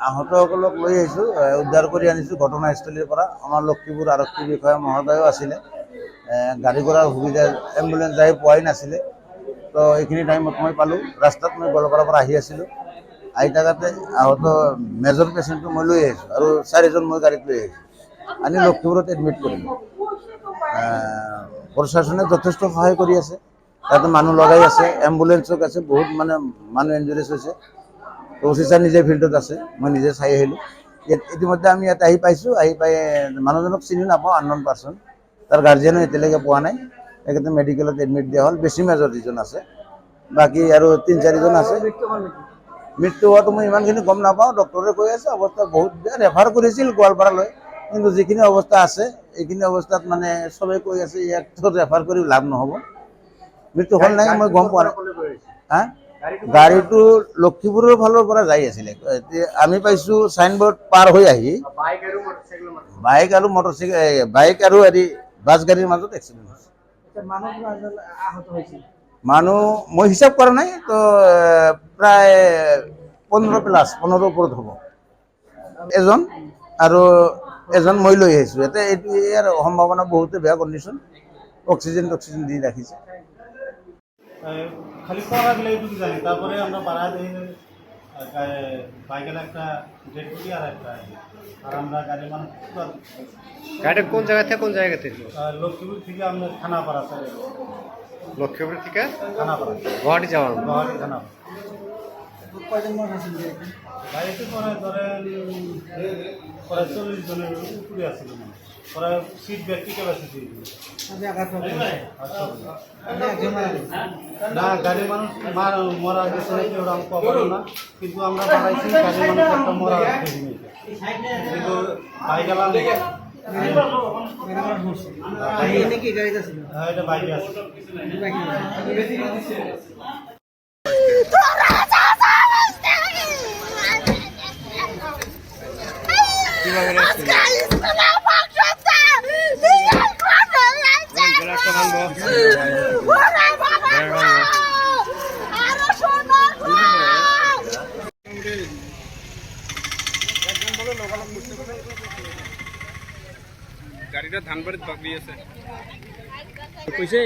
আহতসকলক লৈ আহিছোঁ উদ্ধাৰ কৰি আনিছোঁ ঘটনাস্থলীৰ পৰা। আমাৰ লক্ষীপুৰ আৰক্ষী বিষয়া মহোদয়ো আছিলে। গাড়ী ঘোড়াৰ সুবিধা, এম্বুলেঞ্চ যাই পোৱাই নাছিলে। তো, এইখিনি টাইমত মই পালোঁ। ৰাস্তাত মই গোৱালপাৰাৰ পৰা আহি আছিলোঁ। আহি থাকোঁতে আহত মেজৰ পেচেণ্টটো মই লৈ আহিছোঁ আৰু চাৰিজন মই গাড়ীত লৈ আহিছোঁ। আনি লক্ষীপুৰত এডমিট কৰিলোঁ। প্ৰশাসনে যথেষ্ট সহায় কৰি আছে। তাতে মানুহ লগাই আছে, এম্বুলেঞ্চক আছে, বহুত মানে মানুহ ইঞ্জুৰিজ হৈছে। তো অফিচাৰ নিজে ফিল্ডত আছে, মই নিজে চাই আহিলোঁ। ইতিমধ্যে আমি ইয়াত আহি পাইছোঁ, আহি পাই মানুহজনক চিনি নাপাওঁ আননন পাৰ্চন তাৰ গাৰ্জেনো এতিয়ালৈকে পোৱা নাই। তেখেতে মেডিকেলত এডমিট দিয়া হ'ল, বেছি মেজৰ যিজন আছে। বাকী আৰু তিনি, চাৰিজন আছে। মৃত্যু হোৱাটো মই ইমানখিনি গম নাপাওঁ ডক্টৰে কৈ আছে, অৱস্থা বহুত বেয়া ৰেফাৰ কৰিছিল গোৱালপাৰালৈ। কিন্তু যিখিনি অৱস্থা আছে, এইখিনি অৱস্থাত মানে চবেই কৈ আছে ইয়াত ৰেফাৰ কৰি লাভ নহ'ব। মৃত্যু হ'ল নাই, মই গম পোৱা নাই। হা? গাড়ীটো লক্ষীপুৰৰ ফালৰ পৰা যাই আছিলে। এতিয়া আমি পাইছোঁ চাইনবোৰ্ড পাৰ হৈ আহি। বাইক আৰু মটৰচাইকেল বাইক আৰু হেৰি বাছ গাড়ীৰ মাজত এক্সিডেণ্ট হৈছে। মানুহ মই হিচাপ কৰা নাই তো প্ৰায় পোন্ধৰ প্লাছ পোন্ধৰৰ ওপৰত হ'ব। এজন আৰু এজন মই লৈ আহিছোঁ। ইয়াতে এইটো ইয়াৰ সম্ভাৱনা বহুতে বেয়া কণ্ডিশ্যন অক্সিজেন টক্সিজেন দি রাখিছে আহ, খালি পড়া গেলে এইটুকু জানি। তারপরে আমরা বাড়া দিই বাইকের একটা ডেড বডি আর একটা আর আমরা গাড়ি মানে গাড়িটা কোন জায়গা থেকে কোন জায়গা থেকে? লক্ষ্মীপুর থেকে আমরা থানাপাড়া যাব। লক্ষ্মীপুর থেকে? থানাপাড়া। গুয়াহাটি যাওয়া গুয়াহাটি থানা গাড়িতে পরে ধরেন প্রায় চল্লিশ জনের উপরে মানে প্রায় সিট ব্যাগটি ক্যাপাসিটি না গাড়ি মানুষ মার- গেছে নাকি ওরা আমি খবর না কিন্তু আমরা বাড়াইছি গাড়ি মানুষ একটা মরা কিন্তু বাইক গেলাম হ্যাঁ। এটা বাইকে আছে। গাড়িটা ধানবাড়িত বাগড়ি আছে। কইছে?